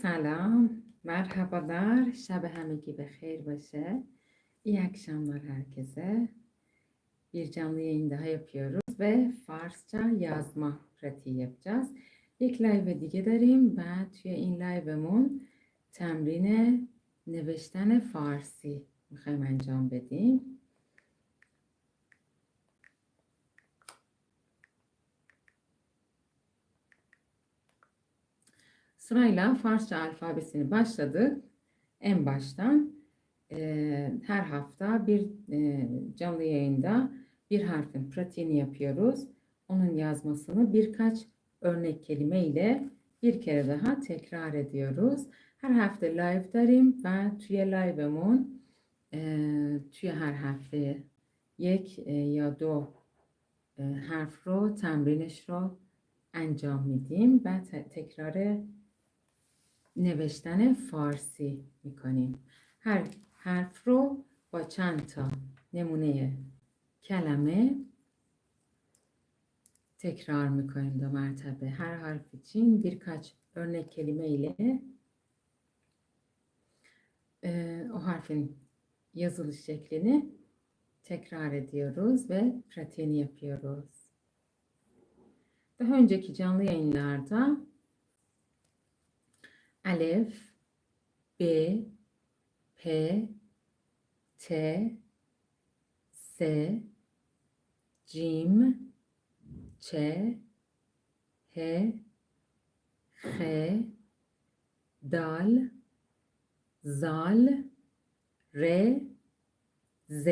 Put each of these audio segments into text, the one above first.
Selam, merhabalar, şab به خیر باشه. İyi akşamlar herkese. Bir canlı yayın daha yapıyoruz ve Farsça yazma pratiği yapacağız. یک لایو دیگه داریم و توی این لایومون تمرین نوشتن فارسی می‌خوایم انجام بدیم. Sırayla Farsça alfabesini başladık. En baştan e, her hafta bir e, canlı yayında bir harfin pratiğini yapıyoruz. Onun yazmasını birkaç örnek kelime ile bir kere daha tekrar ediyoruz. Her hafta live داریم و توی لایومون توی هر هفته یک یا دو حرف رو تمرینش رو انجام میدیم و تکرار نوشتن فارسی میکنیم هر حرف رو با چند تا نمونه کلمه tekrar میکنیم دو مرتبه her harf için birkaç örnek kelime ile e, o harfin yazılış şeklini tekrar ediyoruz ve pratiğini yapıyoruz. Daha önceki canlı yayınlarda Alef, B, P, T, S, Cim, Ç, H, H, Dal, Zal, R, Z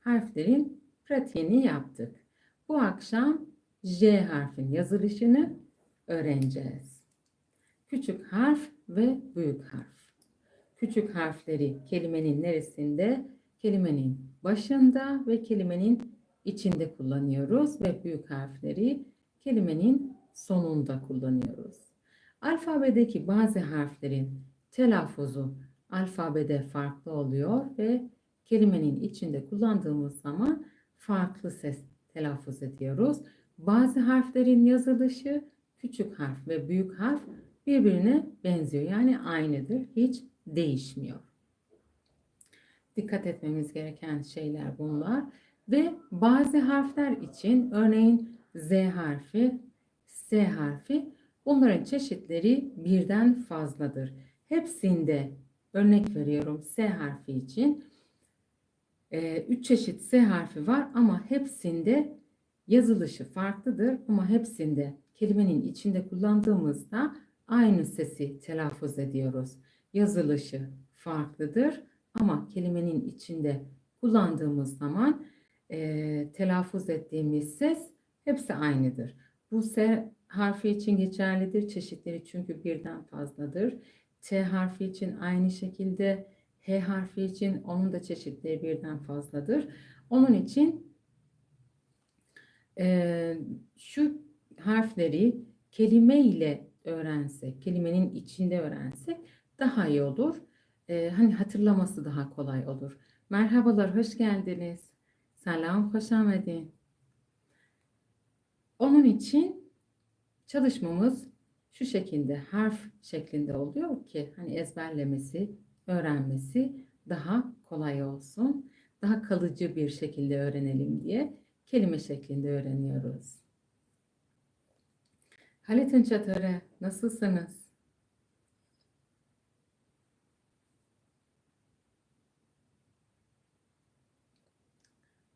harflerin pratiğini yaptık. Bu akşam J harfin yazılışını öğreneceğiz. Küçük harf ve büyük harf. Küçük harfleri kelimenin neresinde? Kelimenin başında ve kelimenin içinde kullanıyoruz ve büyük harfleri kelimenin sonunda kullanıyoruz. Alfabedeki bazı harflerin telaffuzu alfabede farklı oluyor ve kelimenin içinde kullandığımız zaman farklı ses telaffuz ediyoruz. Bazı harflerin yazılışı küçük harf ve büyük harf birbirine benziyor. Yani aynıdır. Hiç değişmiyor. Dikkat etmemiz gereken şeyler bunlar. Ve bazı harfler için örneğin Z harfi, S harfi bunların çeşitleri birden fazladır. Hepsinde örnek veriyorum S harfi için 3 çeşit S harfi var ama hepsinde yazılışı farklıdır ama hepsinde kelimenin içinde kullandığımızda aynı sesi telaffuz ediyoruz. Yazılışı farklıdır ama kelimenin içinde kullandığımız zaman e, telaffuz ettiğimiz ses hepsi aynıdır. Bu S harfi için geçerlidir. Çeşitleri çünkü birden fazladır. T harfi için aynı şekilde H harfi için onun da çeşitleri birden fazladır. Onun için e, şu harfleri kelime ile öğrensek, kelimenin içinde öğrensek daha iyi olur. Ee, hani hatırlaması daha kolay olur. Merhabalar, hoş geldiniz. Selam, hoş geldin. Onun için çalışmamız şu şekilde harf şeklinde oluyor ki hani ezberlemesi, öğrenmesi daha kolay olsun. Daha kalıcı bir şekilde öğrenelim diye kelime şeklinde öğreniyoruz. Halit'in çatırı nasılsınız?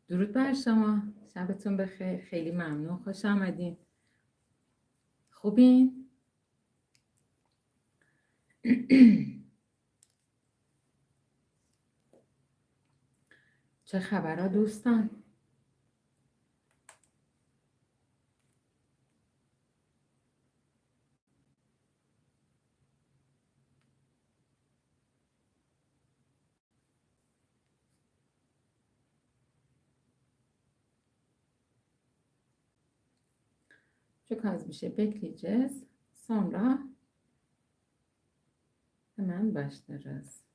درود بر شما شبتون بخیر خیلی ممنون خوش آمدین خوبین چه خبرها دوستان Çok az bir şey bekleyeceğiz. Sonra hemen başlarız.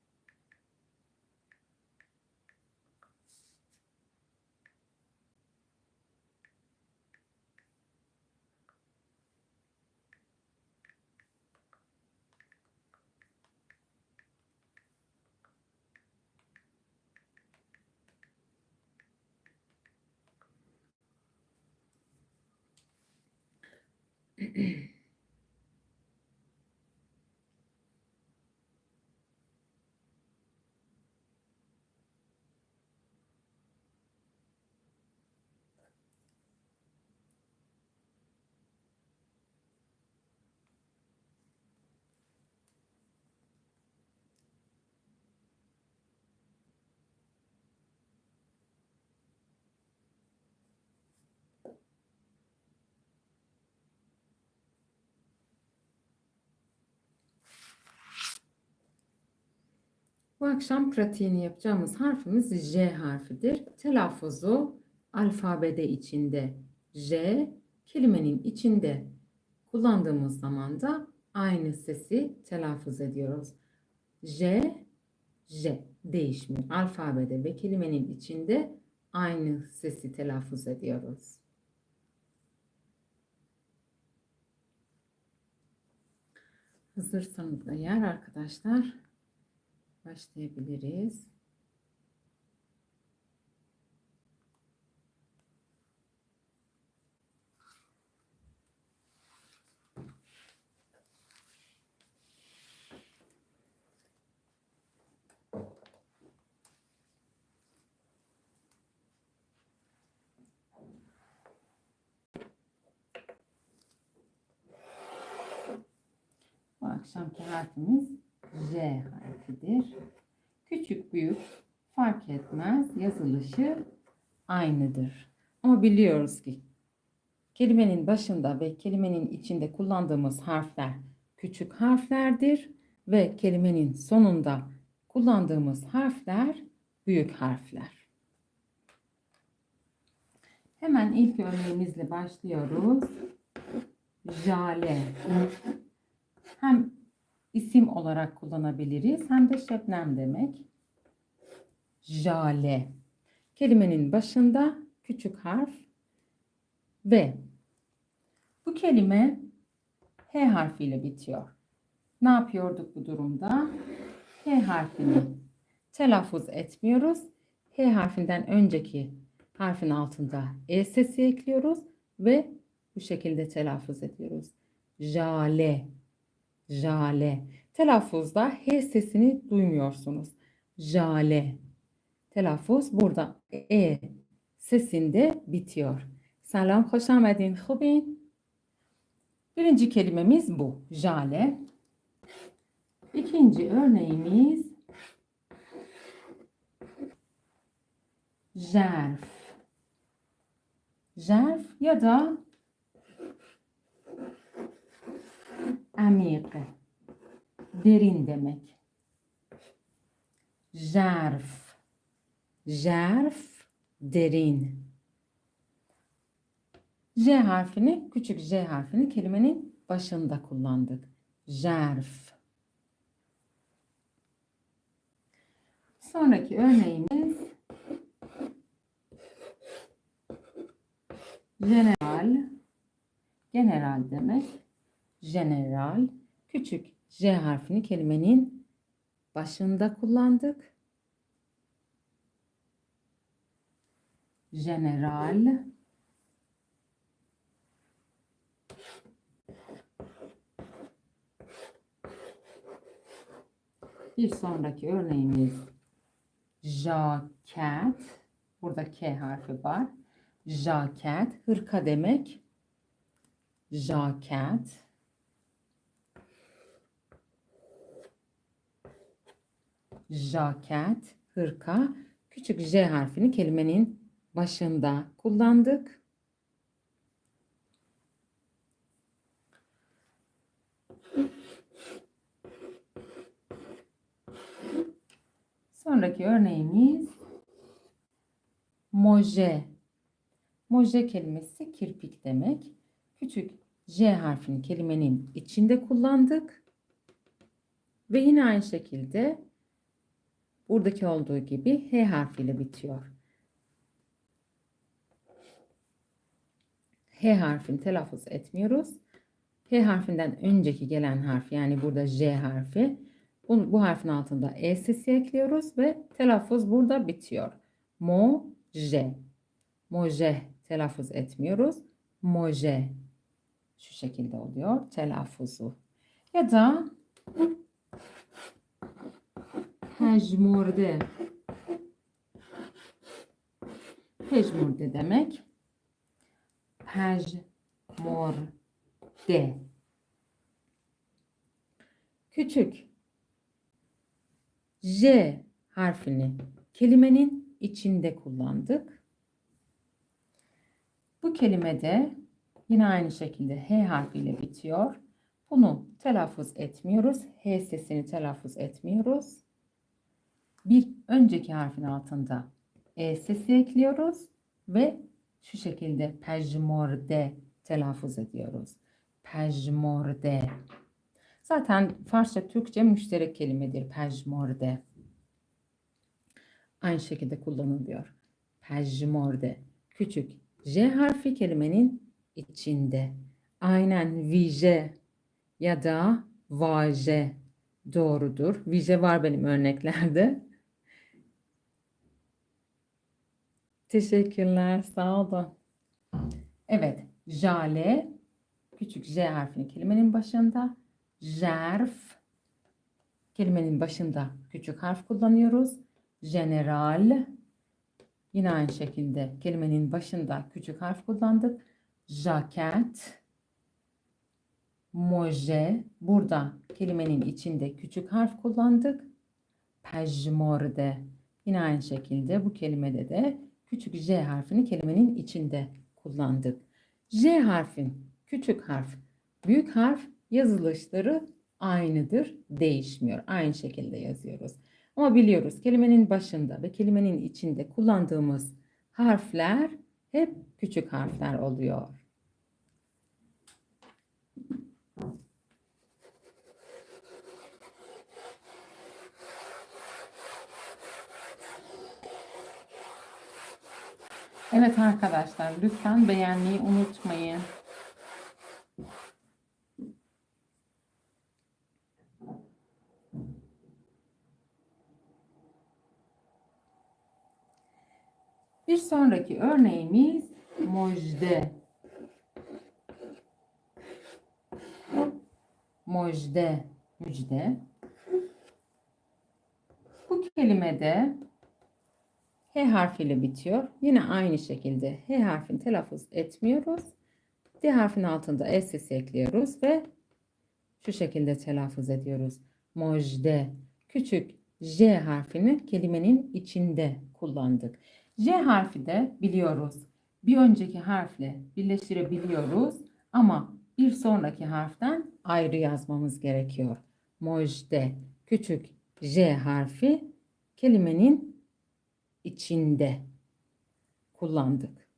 Bu akşam pratiğini yapacağımız harfimiz J harfidir. Telaffuzu alfabede içinde J, kelimenin içinde kullandığımız zaman da aynı sesi telaffuz ediyoruz. J, J değişmiyor. Alfabede ve kelimenin içinde aynı sesi telaffuz ediyoruz. Hazırsanız eğer arkadaşlar başlayabiliriz. Bu akşamki harfimiz J harfidir. Küçük büyük fark etmez. Yazılışı aynıdır. Ama biliyoruz ki kelimenin başında ve kelimenin içinde kullandığımız harfler küçük harflerdir ve kelimenin sonunda kullandığımız harfler büyük harfler. Hemen ilk örneğimizle başlıyoruz. Jale. Hem isim olarak kullanabiliriz hem de şebnem demek. Jale. Kelimenin başında küçük harf ve bu kelime H harfiyle bitiyor. Ne yapıyorduk bu durumda? H harfini telaffuz etmiyoruz. H harfinden önceki harfin altında E sesi ekliyoruz ve bu şekilde telaffuz ediyoruz. Jale. Jale. Telaffuzda H sesini duymuyorsunuz. Jale. Telaffuz burada E sesinde bitiyor. Selam, hoş geldin. Hubin. Birinci kelimemiz bu. Jale. İkinci örneğimiz jerf. Jerf ya da amik. Derin demek. Jerf. Jerf derin. J harfini, küçük J harfini kelimenin başında kullandık. Jerf. Sonraki örneğimiz general. General demek. General. Küçük J harfini kelimenin başında kullandık. General. Bir sonraki örneğimiz jaket. Burada K harfi var. Jaket, hırka demek. Jaket. Jaket, hırka. Küçük J harfini kelimenin başında kullandık. Sonraki örneğimiz moje. Moje kelimesi kirpik demek. Küçük J harfini kelimenin içinde kullandık. Ve yine aynı şekilde buradaki olduğu gibi H harfiyle bitiyor. H harfini telaffuz etmiyoruz. H harfinden önceki gelen harf yani burada J harfi. Bu, bu harfin altında E sesi ekliyoruz ve telaffuz burada bitiyor. Mo, J. Moje telaffuz etmiyoruz. Moje. şu şekilde oluyor telaffuzu. Ya da pejmurde. Pejmurde demek. Pejmurde. Küçük J harfini kelimenin içinde kullandık. Bu kelimede yine aynı şekilde H harfiyle bitiyor. Bunu telaffuz etmiyoruz. H sesini telaffuz etmiyoruz. Bir önceki harfin altında E sesi ekliyoruz ve şu şekilde pejmorde telaffuz ediyoruz. Pejmorde. Zaten Farsça Türkçe müşterek kelimedir pejmorde. Aynı şekilde kullanılıyor. Pejmorde. Küçük J harfi kelimenin içinde. Aynen vije ya da vaje doğrudur. Vije var benim örneklerde. Teşekkürler. Sağ olun. Evet. Jale. Küçük J harfini kelimenin başında. Jerf. Kelimenin başında küçük harf kullanıyoruz. General. Yine aynı şekilde kelimenin başında küçük harf kullandık. Jacket. Moje. Burada kelimenin içinde küçük harf kullandık. Pejmorde. Yine aynı şekilde bu kelimede de küçük J harfini kelimenin içinde kullandık. J harfin küçük harf, büyük harf yazılışları aynıdır, değişmiyor. Aynı şekilde yazıyoruz. Ama biliyoruz kelimenin başında ve kelimenin içinde kullandığımız harfler hep küçük harfler oluyor. Evet arkadaşlar lütfen beğenmeyi unutmayın. Bir sonraki örneğimiz mojde. Mojde, müjde. Bu kelimede H harfiyle bitiyor. Yine aynı şekilde H harfini telaffuz etmiyoruz. D harfin altında E sesi ekliyoruz ve şu şekilde telaffuz ediyoruz. Mojde. Küçük J harfini kelimenin içinde kullandık. J harfi de biliyoruz. Bir önceki harfle birleştirebiliyoruz ama bir sonraki harften ayrı yazmamız gerekiyor. Mojde. Küçük J harfi kelimenin içinde kullandık.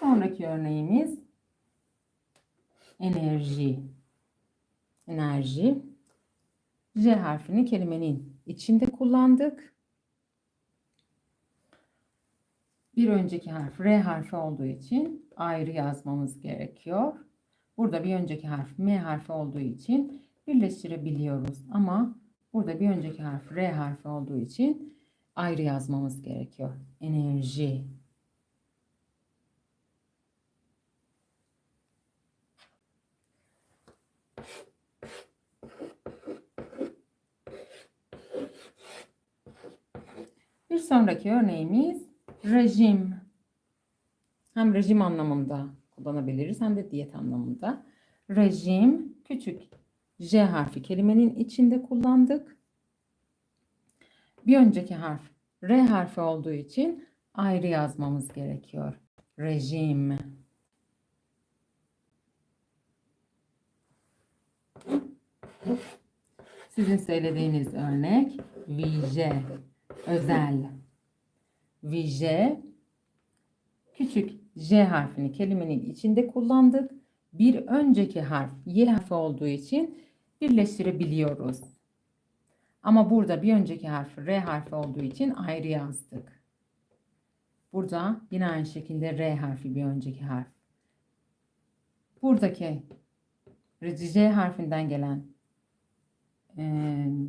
Sonraki örneğimiz enerji. Enerji. J harfini kelimenin içinde kullandık. Bir önceki harf R harfi olduğu için ayrı yazmamız gerekiyor. Burada bir önceki harf M harfi olduğu için birleştirebiliyoruz. Ama burada bir önceki harf R harfi olduğu için ayrı yazmamız gerekiyor. Enerji. Bir sonraki örneğimiz rejim. Hem rejim anlamında kullanabiliriz hem de diyet anlamında. Rejim küçük J harfi kelimenin içinde kullandık. Bir önceki harf R harfi olduğu için ayrı yazmamız gerekiyor. Rejim. Sizin söylediğiniz örnek VJ özel. Vije küçük J harfini kelimenin içinde kullandık. Bir önceki harf Y harfi olduğu için birleştirebiliyoruz. Ama burada bir önceki harf R harfi olduğu için ayrı yazdık. Burada yine aynı şekilde R harfi bir önceki harf. Buradaki J harfinden gelen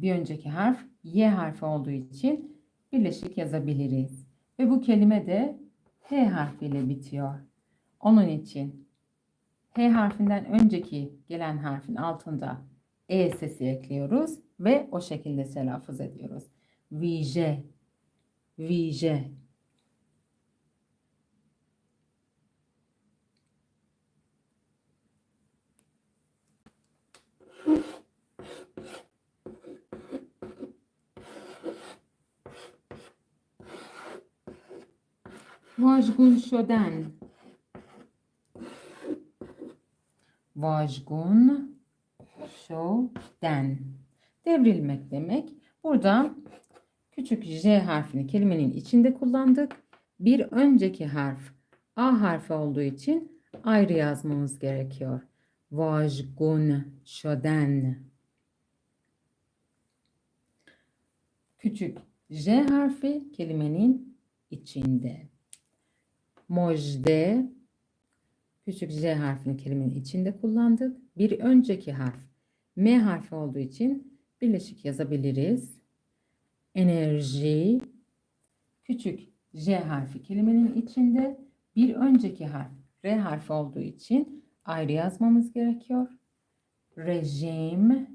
bir önceki harf Y harfi olduğu için birleşik yazabiliriz. Ve bu kelime de H harfiyle bitiyor. Onun için H harfinden önceki gelen harfin altında E sesi ekliyoruz ve o şekilde telaffuz ediyoruz. Vije, vije. واژگون شدن واژگون şoden. Devrilmek demek. Burada küçük J harfini kelimenin içinde kullandık. Bir önceki harf A harfi olduğu için ayrı yazmamız gerekiyor. Vajgun şoden. Küçük J harfi kelimenin içinde. Mojde küçük J harfini kelimenin içinde kullandık. Bir önceki harf M harfi olduğu için birleşik yazabiliriz. Enerji küçük J harfi kelimenin içinde. Bir önceki harf R harfi olduğu için ayrı yazmamız gerekiyor. Rejim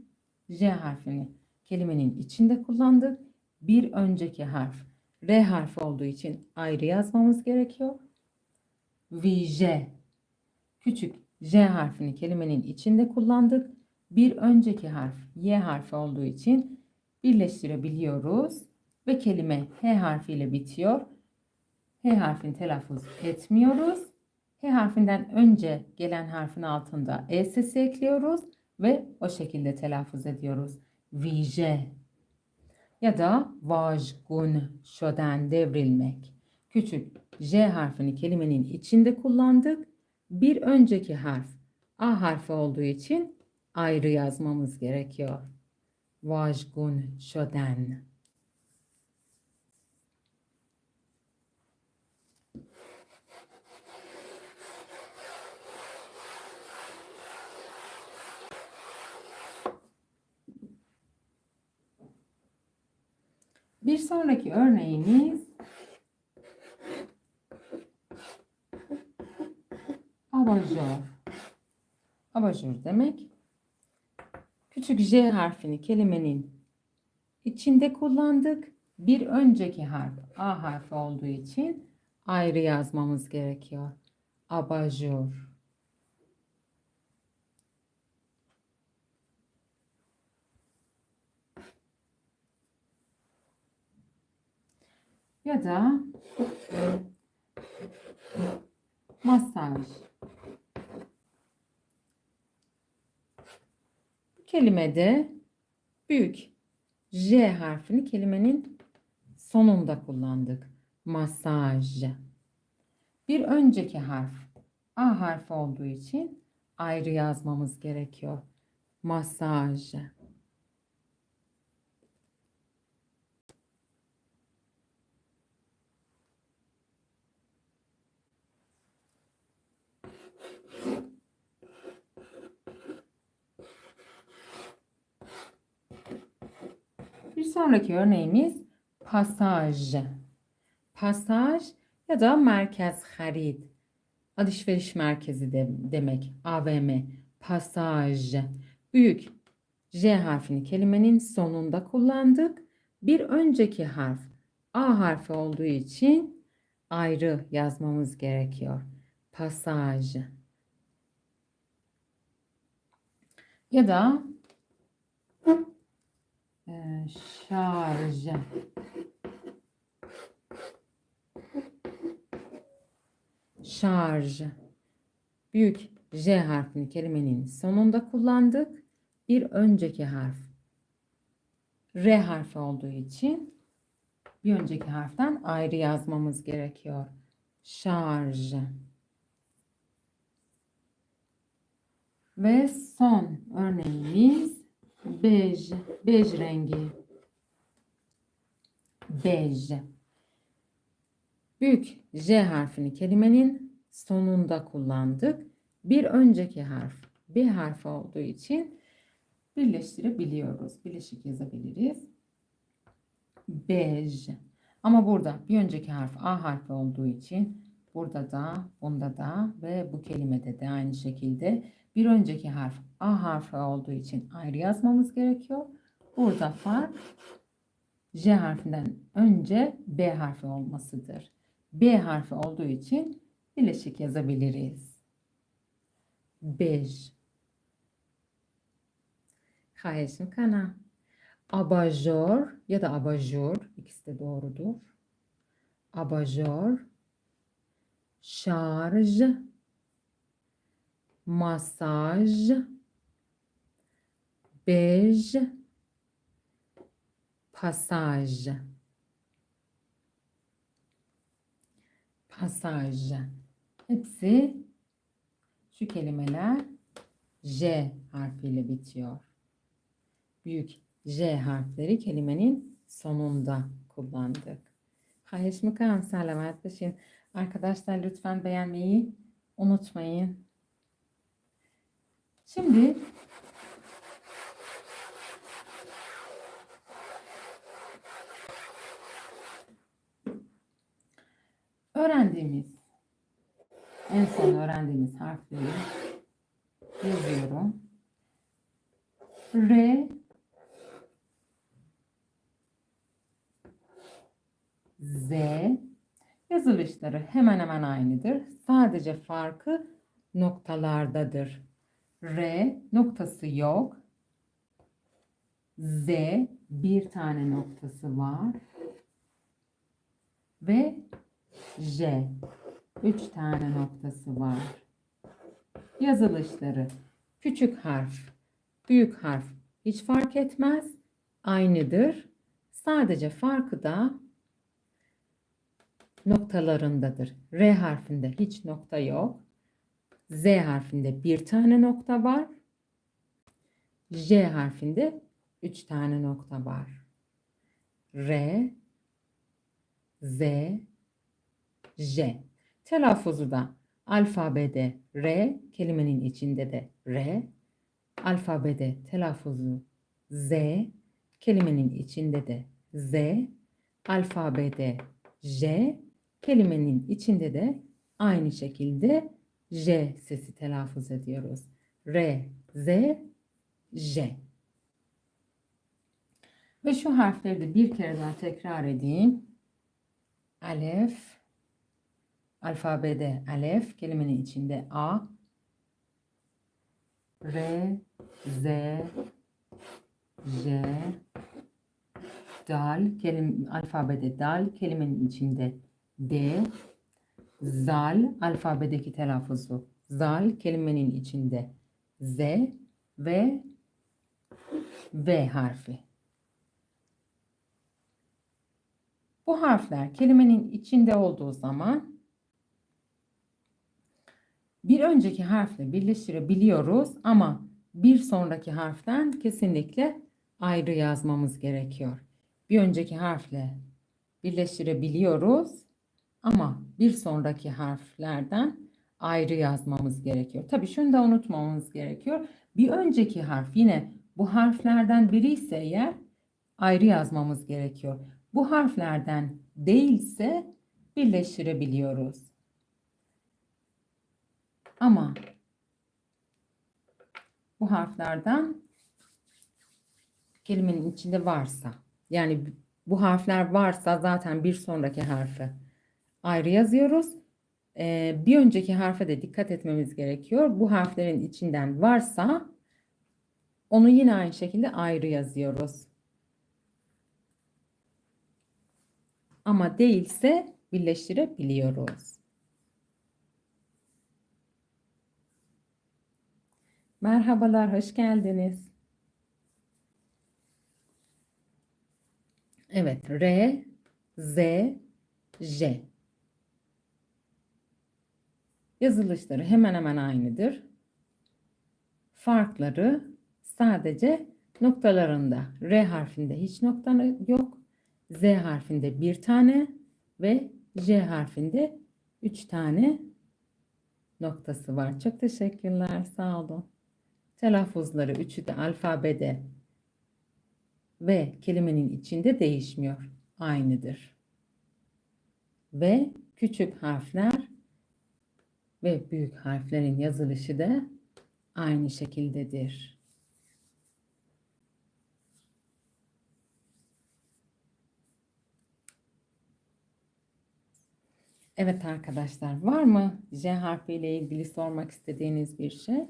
J harfini kelimenin içinde kullandık. Bir önceki harf R harfi olduğu için ayrı yazmamız gerekiyor. Vije küçük J harfini kelimenin içinde kullandık. Bir önceki harf Y harfi olduğu için birleştirebiliyoruz ve kelime H harfiyle bitiyor. H harfini telaffuz etmiyoruz. H harfinden önce gelen harfin altında E sesi ekliyoruz ve o şekilde telaffuz ediyoruz. Vije ya da vajgun şoden devrilmek. Küçük J harfini kelimenin içinde kullandık. Bir önceki harf A harfi olduğu için ayrı yazmamız gerekiyor. Vajgun şoden. Bir sonraki örneğimiz abajur. Abajur demek küçük J harfini kelimenin içinde kullandık. Bir önceki harf A harfi olduğu için ayrı yazmamız gerekiyor. Abajur. Ya da masaj. Kelimede büyük J harfini kelimenin sonunda kullandık. Masaj. Bir önceki harf A harfi olduğu için ayrı yazmamız gerekiyor. Masaj. Bir sonraki örneğimiz pasaj. Pasaj ya da merkez harid. Alışveriş merkezi de, demek. AVM. Pasaj. Büyük J harfini kelimenin sonunda kullandık. Bir önceki harf A harfi olduğu için ayrı yazmamız gerekiyor. Pasaj. Ya da e, şarj. Şarj. Büyük J harfini kelimenin sonunda kullandık. Bir önceki harf R harfi olduğu için bir önceki harften ayrı yazmamız gerekiyor. Şarj. Ve son örneğimiz bej, bej rengi. Bej. Büyük J harfini kelimenin sonunda kullandık. Bir önceki harf B harfi olduğu için birleştirebiliyoruz. Bileşik yazabiliriz. Bej. Ama burada bir önceki harf A harfi olduğu için burada da, bunda da ve bu kelimede de aynı şekilde bir önceki harf A harfi olduğu için ayrı yazmamız gerekiyor. Burada fark J harfinden önce B harfi olmasıdır. B harfi olduğu için bileşik yazabiliriz. Bej. Xahiş kana. Abajur ya da abajur ikisi de doğrudur. Abajur. Şarj. Masaj. Bej. Pasaj. Pasaj. Hepsi şu kelimeler J harfiyle bitiyor. Büyük J harfleri kelimenin sonunda kullandık. Hayır mı selamet başın. Arkadaşlar lütfen beğenmeyi unutmayın. Şimdi öğrendiğimiz en son öğrendiğimiz harfleri yazıyorum. R Z yazılışları hemen hemen aynıdır. Sadece farkı noktalardadır. R noktası yok. Z bir tane noktası var. Ve J üç tane noktası var. Yazılışları küçük harf, büyük harf hiç fark etmez. Aynıdır. Sadece farkı da noktalarındadır. R harfinde hiç nokta yok. Z harfinde bir tane nokta var. J harfinde üç tane nokta var. R, Z, J. Telaffuzu da alfabede R, kelimenin içinde de R. Alfabede telaffuzu Z, kelimenin içinde de Z. Alfabede J, kelimenin içinde de aynı şekilde J sesi telaffuz ediyoruz. R, Z, J. Ve şu harfleri de bir kere daha tekrar edeyim. Alef, alfabede alef, kelimenin içinde A, R, Z, J, dal, kelim, alfabede dal, kelimenin içinde D, zal, alfabedeki telaffuzu. Zal, kelimenin içinde Z ve V harfi. Bu harfler kelimenin içinde olduğu zaman bir önceki harfle birleştirebiliyoruz ama bir sonraki harften kesinlikle ayrı yazmamız gerekiyor. Bir önceki harfle birleştirebiliyoruz ama bir sonraki harflerden ayrı yazmamız gerekiyor. Tabii şunu da unutmamamız gerekiyor. Bir önceki harf yine bu harflerden biri ise eğer ayrı yazmamız gerekiyor. Bu harflerden değilse birleştirebiliyoruz. Ama bu harflerden kelimenin içinde varsa yani bu harfler varsa zaten bir sonraki harfi ayrı yazıyoruz. Ee, bir önceki harfe de dikkat etmemiz gerekiyor. Bu harflerin içinden varsa onu yine aynı şekilde ayrı yazıyoruz. Ama değilse birleştirebiliyoruz. Merhabalar, hoş geldiniz. Evet, R, Z, J. Yazılışları hemen hemen aynıdır. Farkları sadece noktalarında. R harfinde hiç nokta yok. Z harfinde bir tane ve J harfinde üç tane noktası var. Çok teşekkürler. Sağ olun. Telaffuzları üçü de alfabede ve kelimenin içinde değişmiyor. Aynıdır. Ve küçük harfler ve büyük harflerin yazılışı da aynı şekildedir. Evet arkadaşlar, var mı J harfi ile ilgili sormak istediğiniz bir şey?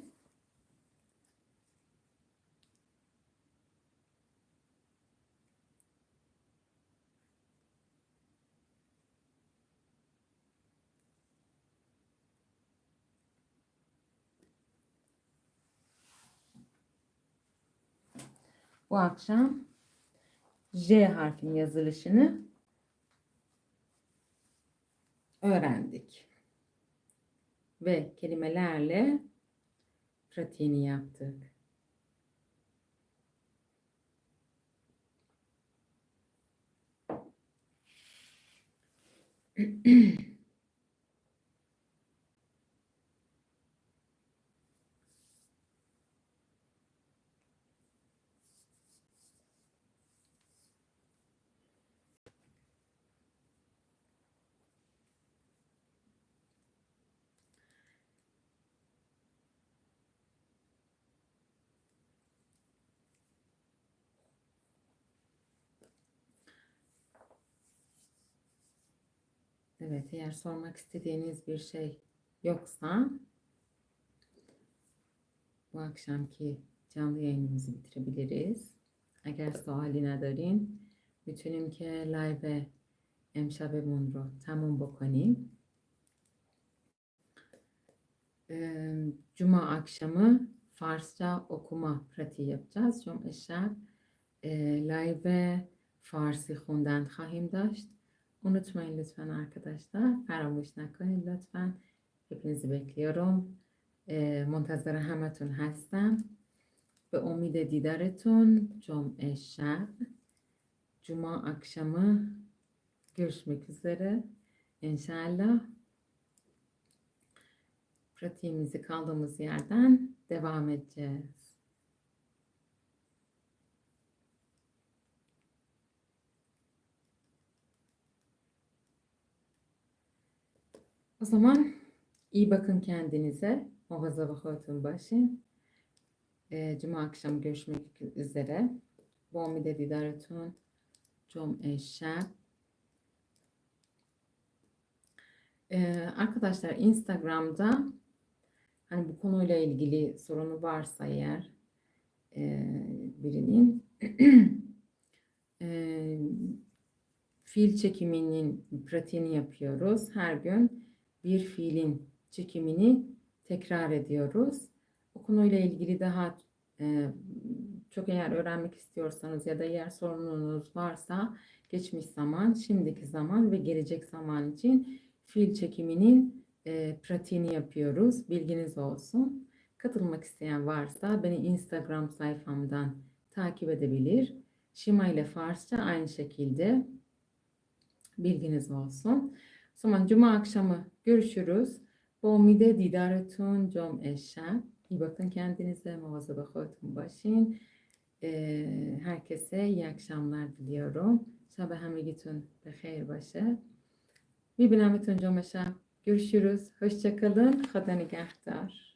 Bu akşam J harfinin yazılışını öğrendik. Ve kelimelerle pratiğini yaptık. Evet, eğer sormak istediğiniz bir şey yoksa bu akşamki canlı yayınımızı bitirebiliriz. اگر سوالی ندارین میتونیم که لایو امشبمون رو تموم بکنیم Ee, Cuma akşamı Farsça okuma pratiği yapacağız. چون شب لایو فارسی خوندن خواهیم داشت Unutmayın lütfen arkadaşlar. فراموش نکنید لطفا. Hepinizi bekliyorum. Ee, منتظر همتون هستم. به امید دیدارتون جمعه شب Cuma akşamı görüşmek üzere. İnşallah pratiğimizi kaldığımız yerden devam edeceğiz. O zaman iyi bakın kendinize. Muhafaza ve خودتون باشین. Ee, Cuma akşamı görüşmek üzere. با امید دیدارتون جمعه شب Ee, arkadaşlar Instagram'da hani bu konuyla ilgili sorunu varsa eğer e, birinin e, fiil çekiminin pratiğini yapıyoruz. Her gün bir fiilin çekimini tekrar ediyoruz. O konuyla ilgili daha e, çok eğer öğrenmek istiyorsanız ya da eğer sorununuz varsa geçmiş zaman, şimdiki zaman ve gelecek zaman için fiil çekiminin e, pratiğini yapıyoruz. Bilginiz olsun. Katılmak isteyen varsa beni Instagram sayfamdan takip edebilir. Şima ile Farsça aynı şekilde bilginiz olsun. O zaman Cuma akşamı görüşürüz. با امید دیدارتون جمعه شب iyi bakın kendinize, muhafaza خودتون باشین. Ee, herkese iyi akşamlar diliyorum. شب همگیتون به خیر باشه. میبینمتون جمعه شب. Görüşürüz. Hoşçakalın. خدا نگهدار.